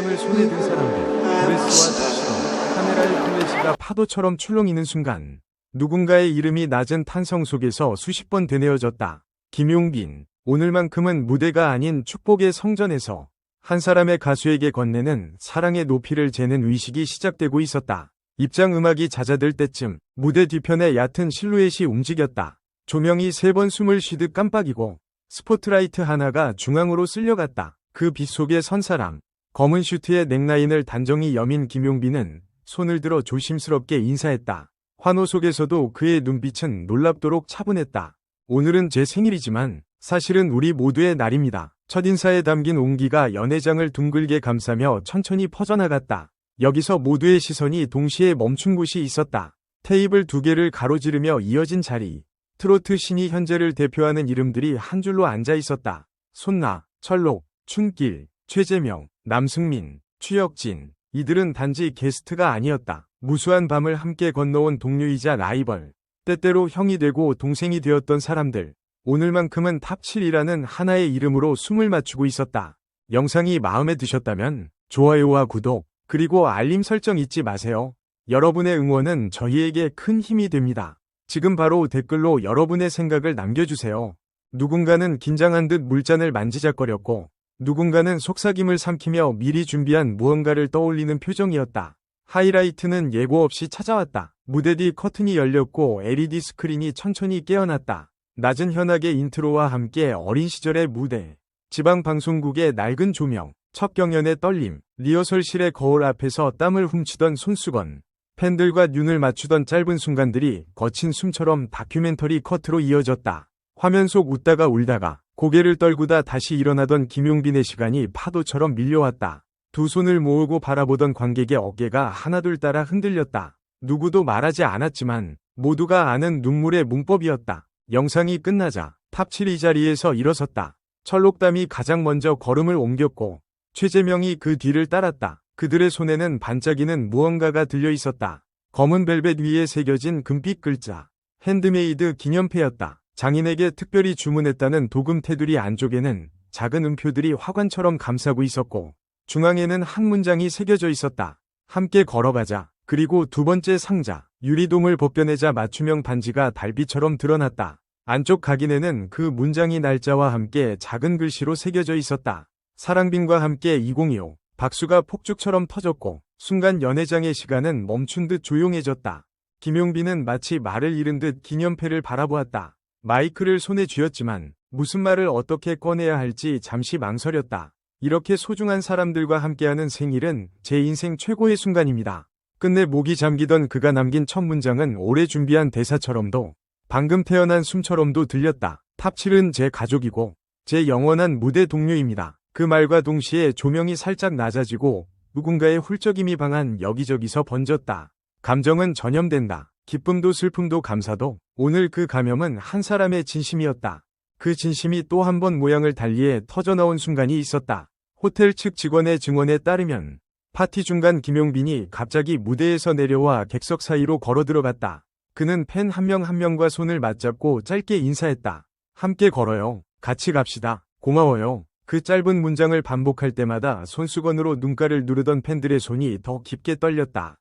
장을 손에 든 사람들, 드레스와 타시로 카메라의 플래시가 파도처럼 출렁이는 순간 누군가의 이름이 낮은 탄성 속에서 수십 번 되뇌어졌다. 김용빈, 오늘만큼은 무대가 아닌 축복의 성전에서 한 사람의 가수에게 건네는 사랑의 높이를 재는 의식이 시작되고 있었다. 입장 음악이 잦아들 때쯤 무대 뒤편에 얕은 실루엣이 움직였다. 조명이 세 번 숨을 쉬듯 깜빡이고 스포트라이트 하나가 중앙으로 쓸려갔다. 그 빛 속에 선 사람, 검은 슈트에 넥라인을 단정히 여민 김용빈은 손을 들어 조심스럽게 인사했다. 환호 속에서도 그의 눈빛은 놀랍도록 차분했다. 오늘은 제 생일이지만 사실은 우리 모두의 날입니다. 첫인사에 담긴 온기가 연회장을 둥글게 감싸며 천천히 퍼져나갔다. 여기서 모두의 시선이 동시에 멈춘 곳이 있었다. 테이블 두 개를 가로지르며 이어진 자리. 트로트 신이 현재를 대표하는 이름들이 한 줄로 앉아 있었다. 손나, 철록, 춘길, 최재명, 남승민, 추혁진. 이들은 단지 게스트가 아니었다. 무수한 밤을 함께 건너온 동료이자 라이벌. 때때로 형이 되고 동생이 되었던 사람들. 오늘만큼은 탑7이라는 하나의 이름으로 숨을 맞추고 있었다. 영상이 마음에 드셨다면 좋아요와 구독, 그리고 알림 설정 잊지 마세요. 여러분의 응원은 저희에게 큰 힘이 됩니다. 지금 바로 댓글로 여러분의 생각을 남겨주세요. 누군가는 긴장한 듯 물잔을 만지작거렸고, 누군가는 속삭임을 삼키며 미리 준비한 무언가를 떠올리는 표정이었다. 하이라이트는 예고 없이 찾아왔다. 무대 뒤 커튼이 열렸고 LED 스크린이 천천히 깨어났다. 낮은 현악의 인트로와 함께 어린 시절의 무대, 지방 방송국의 낡은 조명, 첫 경연의 떨림, 리허설실의 거울 앞에서 땀을 훔치던 손수건, 팬들과 눈을 맞추던 짧은 순간들이 거친 숨처럼 다큐멘터리 커트로 이어졌다. 화면 속 웃다가 울다가 고개를 떨구다 다시 일어나던 김용빈의 시간이 파도처럼 밀려왔다. 두 손을 모으고 바라보던 관객의 어깨가 하나둘 따라 흔들렸다. 누구도 말하지 않았지만 모두가 아는 눈물의 문법이었다. 영상이 끝나자 탑7 이 자리에서 일어섰다. 철록담이 가장 먼저 걸음을 옮겼고 최재명이 그 뒤를 따랐다. 그들의 손에는 반짝이는 무언가가 들려 있었다. 검은 벨벳 위에 새겨진 금빛 글자. 핸드메이드 기념패였다. 장인에게 특별히 주문했다는 도금 테두리 안쪽에는 작은 음표들이 화관처럼 감싸고 있었고 중앙에는 한 문장이 새겨져 있었다. 함께 걸어가자. 그리고 두 번째 상자. 유리동을 벗겨내자 맞춤형 반지가 달빛처럼 드러났다. 안쪽 각인에는 그 문장이 날짜와 함께 작은 글씨로 새겨져 있었다. 사랑빈과 함께 2025. 박수가 폭죽처럼 터졌고 순간 연회장의 시간은 멈춘 듯 조용해졌다. 김용빈은 마치 말을 잃은 듯 기념패를 바라보았다. 마이크를 손에 쥐었지만 무슨 말을 어떻게 꺼내야 할지 잠시 망설였다. 이렇게 소중한 사람들과 함께하는 생일은 제 인생 최고의 순간입니다. 끝내 목이 잠기던 그가 남긴 첫 문장은 오래 준비한 대사처럼도 방금 태어난 숨처럼도 들렸다. 탑7은 제 가족이고 제 영원한 무대 동료입니다. 그 말과 동시에 조명이 살짝 낮아지고 누군가의 훌쩍임이 방한 여기저기서 번졌다. 감정은 전염된다. 기쁨도 슬픔도 감사도 오늘 그 감염은 한 사람의 진심이었다. 그 진심이 또 한 번 모양을 달리해 터져나온 순간이 있었다. 호텔 측 직원의 증언에 따르면 파티 중간 김용빈이 갑자기 무대에서 내려와 객석 사이로 걸어 들어갔다. 그는 팬 한 명한 명과 손을 맞잡고 짧게 인사했다. 함께 걸어요. 같이 갑시다. 고마워요. 그 짧은 문장을 반복할 때마다 손수건으로 눈가를 누르던 팬들의 손이 더 깊게 떨렸다.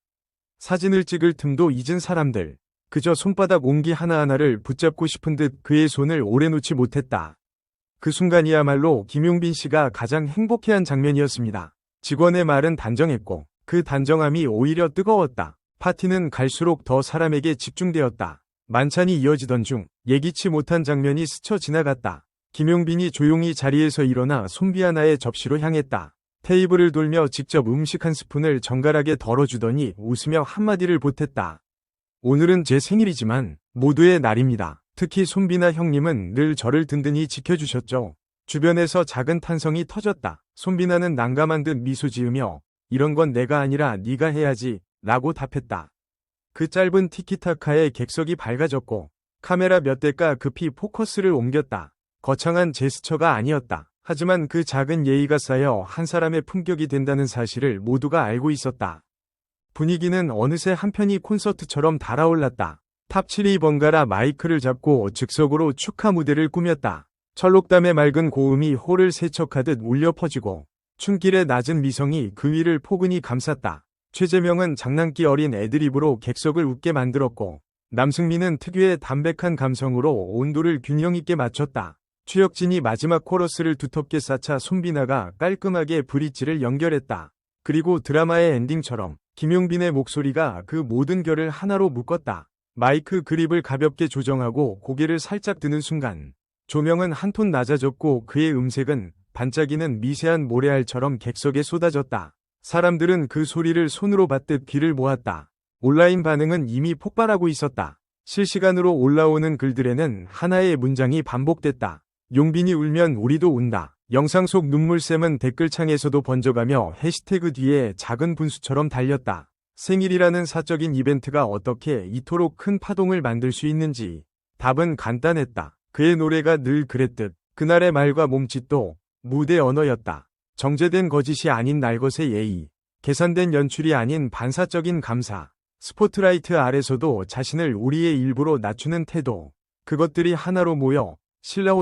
사진을 찍을 틈도 잊은 사람들. 그저 손바닥 옹기 하나하나를 붙잡고 싶은 듯 그의 손을 오래 놓지 못했다. 그 순간이야말로 김용빈 씨가 가장 행복해한 장면이었습니다. 직원의 말은 단정했고 그 단정함이 오히려 뜨거웠다. 파티는 갈수록 더 사람에게 집중되었다. 만찬이 이어지던 중 예기치 못한 장면이 스쳐 지나갔다. 김용빈이 조용히 자리에서 일어나 손비 하나의 접시로 향했다. 테이블을 돌며 직접 음식 한 스푼을 정갈하게 덜어주더니 웃으며 한마디를 보탰다. 오늘은 제 생일이지만 모두의 날입니다. 특히 손비나 형님은 늘 저를 든든히 지켜주셨죠. 주변에서 작은 탄성이 터졌다. 손비나는 난감한 듯 미소 지으며 이런 건 내가 아니라 네가 해야지 라고 답했다. 그 짧은 티키타카에 객석이 밝아졌고 카메라 몇 대가 급히 포커스를 옮겼다. 거창한 제스처가 아니었다. 하지만 그 작은 예의가 쌓여 한 사람의 품격이 된다는 사실을 모두가 알고 있었다. 분위기는 어느새 한편이 콘서트처럼 달아올랐다. 탑7이 번갈아 마이크를 잡고 즉석으로 축하 무대를 꾸몄다. 철록담의 맑은 고음이 홀을 세척하듯 울려 퍼지고 춘길의 낮은 미성이 그 위를 포근히 감쌌다. 최재명은 장난기 어린 애드립으로 객석을 웃게 만들었고 남승민은 특유의 담백한 감성으로 온도를 균형 있게 맞췄다. 최혁진이 마지막 코러스를 두텁게 쌓자 손비나가 깔끔하게 브릿지를 연결했다. 그리고 드라마의 엔딩처럼 김용빈의 목소리가 그 모든 결을 하나로 묶었다. 마이크 그립을 가볍게 조정하고 고개를 살짝 드는 순간 조명은 한 톤 낮아졌고 그의 음색은 반짝이는 미세한 모래알처럼 객석에 쏟아졌다. 사람들은 그 소리를 손으로 받듯 귀를 모았다. 온라인 반응은 이미 폭발하고 있었다. 실시간으로 올라오는 글들에는 하나의 문장이 반복됐다. 용빈이 울면 우리도 운다. 영상 속 눈물샘은 댓글창에서도 번져가며 해시태그 뒤에 작은 분수처럼 달렸다. 생일이라는 사적인 이벤트가 어떻게 이토록 큰 파동을 만들 수 있는지 답은 간단했다. 그의 노래가 늘 그랬듯 그날의 말과 몸짓도 무대 언어였다. 정제된 거짓이 아닌 날것의 예의, 계산된 연출이 아닌 반사적인 감사, 스포트라이트 아래서도 자신을 우리의 일부로 낮추는 태도, 그것들이 하나로 모여 신라호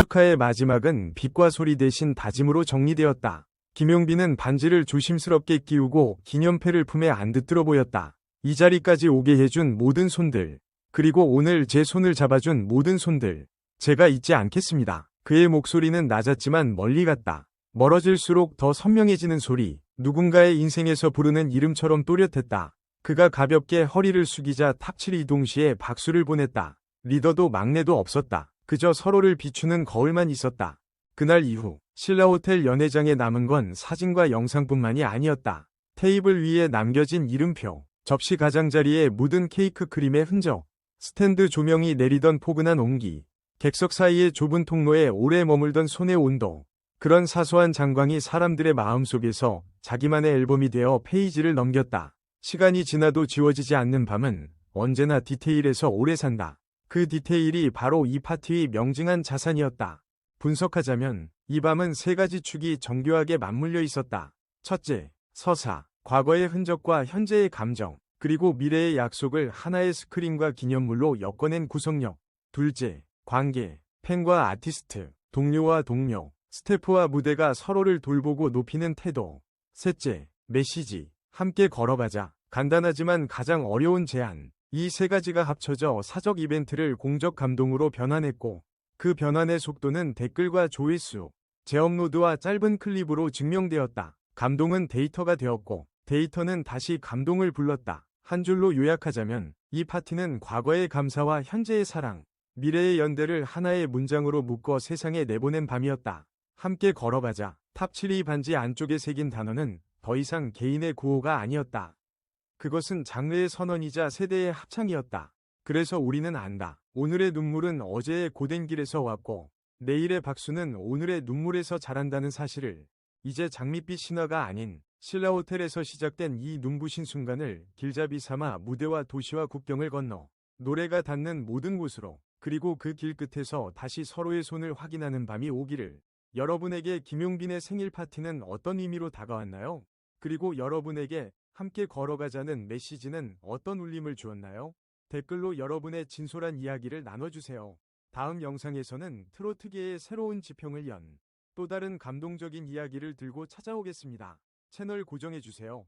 축하의 마지막은 빛과 소리 대신 다짐으로 정리되었다. 김용빈은 반지를 조심스럽게 끼우고 기념패를 품에 안듯 들어 보였다. 이 자리까지 오게 해준 모든 손들, 그리고 오늘 제 손을 잡아준 모든 손들, 제가 잊지 않겠습니다. 그의 목소리는 낮았지만 멀리 갔다. 멀어질수록 더 선명해지는 소리, 누군가의 인생에서 부르는 이름처럼 또렷했다. 그가 가볍게 허리를 숙이자 탑칠이 동시에 박수를 보냈다. 리더도 막내도 없었다. 그저 서로를 비추는 거울만 있었다. 그날 이후 신라호텔 연회장에 남은 건 사진과 영상뿐만이 아니었다. 테이블 위에 남겨진 이름표, 접시 가장자리에 묻은 케이크 크림의 흔적, 스탠드 조명이 내리던 포근한 온기, 객석 사이의 좁은 통로에 오래 머물던 손의 온도, 그런 사소한 장광이 사람들의 마음속에서 자기만의 앨범이 되어 페이지를 넘겼다. 시간이 지나도 지워지지 않는 밤은 언제나 디테일에서 오래 산다. 그 디테일이 바로 이 파티의 명징한 자산이었다. 분석하자면 이 밤은 세 가지 축이 정교하게 맞물려 있었다. 첫째, 서사, 과거의 흔적과 현재의 감정, 그리고 미래의 약속을 하나의 스크린과 기념물로 엮어낸 구성력. 둘째, 관계, 팬과 아티스트, 동료와 동료, 스태프와 무대가 서로를 돌보고 높이는 태도. 셋째, 메시지, 함께 걸어가자. 간단하지만 가장 어려운 제안. 이 세 가지가 합쳐져 사적 이벤트를 공적 감동으로 변환했고, 그 변환의 속도는 댓글과 조회수, 재업로드와 짧은 클립으로 증명되었다. 감동은 데이터가 되었고, 데이터는 다시 감동을 불렀다. 한 줄로 요약하자면, 이 파티는 과거의 감사와 현재의 사랑, 미래의 연대를 하나의 문장으로 묶어 세상에 내보낸 밤이었다. 함께 걸어가자. 탑7이 반지 안쪽에 새긴 단어는 더 이상 개인의 구호가 아니었다. 그것은 장르의 선언이자 세대의 합창이었다. 그래서 우리는 안다. 오늘의 눈물은 어제의 고된 길에서 왔고, 내일의 박수는 오늘의 눈물에서 자란다는 사실을, 이제 장밋빛 신화가 아닌 신라 호텔에서 시작된 이 눈부신 순간을 길잡이 삼아 무대와 도시와 국경을 건너 노래가 닿는 모든 곳으로 그리고 그 길 끝에서 다시 서로의 손을 확인하는 밤이 오기를 여러분에게 김용빈의 생일 파티는 어떤 의미로 다가왔나요? 그리고 여러분에게 함께 걸어가자는 메시지는 어떤 울림을 주었나요? 댓글로 여러분의 진솔한 이야기를 나눠주세요. 다음 영상에서는 트로트계의 새로운 지평을 연 또 다른 감동적인 이야기를 들고 찾아오겠습니다. 채널 고정해주세요.